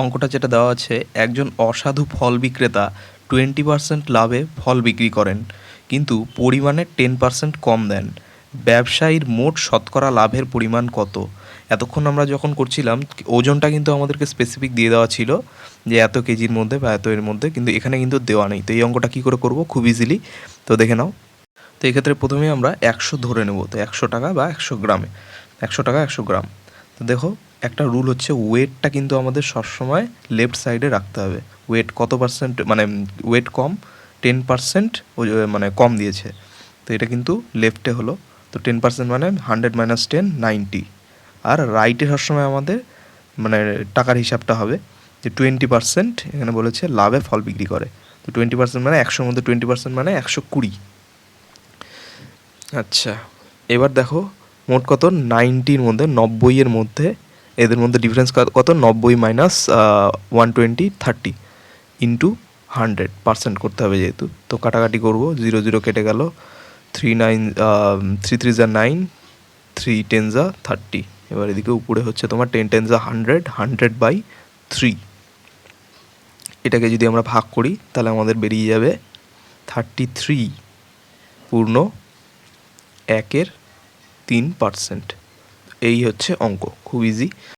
অঙ্কটা যেটা দেওয়া আছে, একজন অসাধু ফল বিক্রেতা টোয়েন্টি পার্সেন্ট লাভে ফল বিক্রি করেন, কিন্তু পরিমাণে টেন পার্সেন্ট কম দেন। ব্যবসায়ীর মোট শতকরা লাভের পরিমাণ কত? এতক্ষণ আমরা যখন করছিলাম, ওজনটা কিন্তু আমাদেরকে স্পেসিফিক দিয়ে দেওয়া ছিল যে এত কেজির মধ্যে বা এত এর মধ্যে, কিন্তু এখানে কিন্তু দেওয়া নেই। তো এই অঙ্কটা কী করে করব? খুব ইজিলি তো দেখে নাও। তো এক্ষেত্রে প্রথমে আমরা একশো ধরে নেব। তো একশো টাকা বা একশো গ্রামে। একশো টাকা, একশো গ্রাম। তো দেখো একটা রুল হচ্ছে ওয়েটটা কিন্তু আমাদের সবসময় লেফট সাইডে রাখতে হবে। ওয়েট কত পার্সেন্ট মানে ওয়েট কম টেন পার্সেন্ট মানে কম দিয়েছে। তো এটা কিন্তু লেফটে হলো। তো টেন পার্সেন্ট মানে হান্ড্রেড মাইনাস টেন নাইনটি আর রাইটে সবসময় আমাদের মানে টাকার হিসাবটা হবে যে টোয়েন্টি পার্সেন্ট এখানে বলেছে লাভে ফল বিক্রি করে। তো টোয়েন্টি পার্সেন্ট মানে একশোর মধ্যে টোয়েন্টি পার্সেন্ট মানে একশো কুড়ি। আচ্ছা এবার দেখো মোট কত? নাইনটির মধ্যে, নব্বইয়ের মধ্যে এদের মধ্যে ডিফারেন্স কত? নব্বই minus one twenty thirty into hundred percent করতে হবে যেহেতু। তো কাটাকাটি করব জিরো জিরো কেটে গেল থ্রি নাইন থ্রি থ্রি জা নাইন থ্রি টেন জা থার্টি এবার এদিকে উপরে হচ্ছে তোমার টেন টেন জা হান্ড্রেড হান্ড্রেড বাই থ্রি এটাকে যদি আমরা ভাগ করি, তাহলে আমাদের বেরিয়ে যাবে থার্টি থ্রি পূর্ণ একের তিন পার্সেন্ট এই হচ্ছে অঙ্ক, খুব ইজি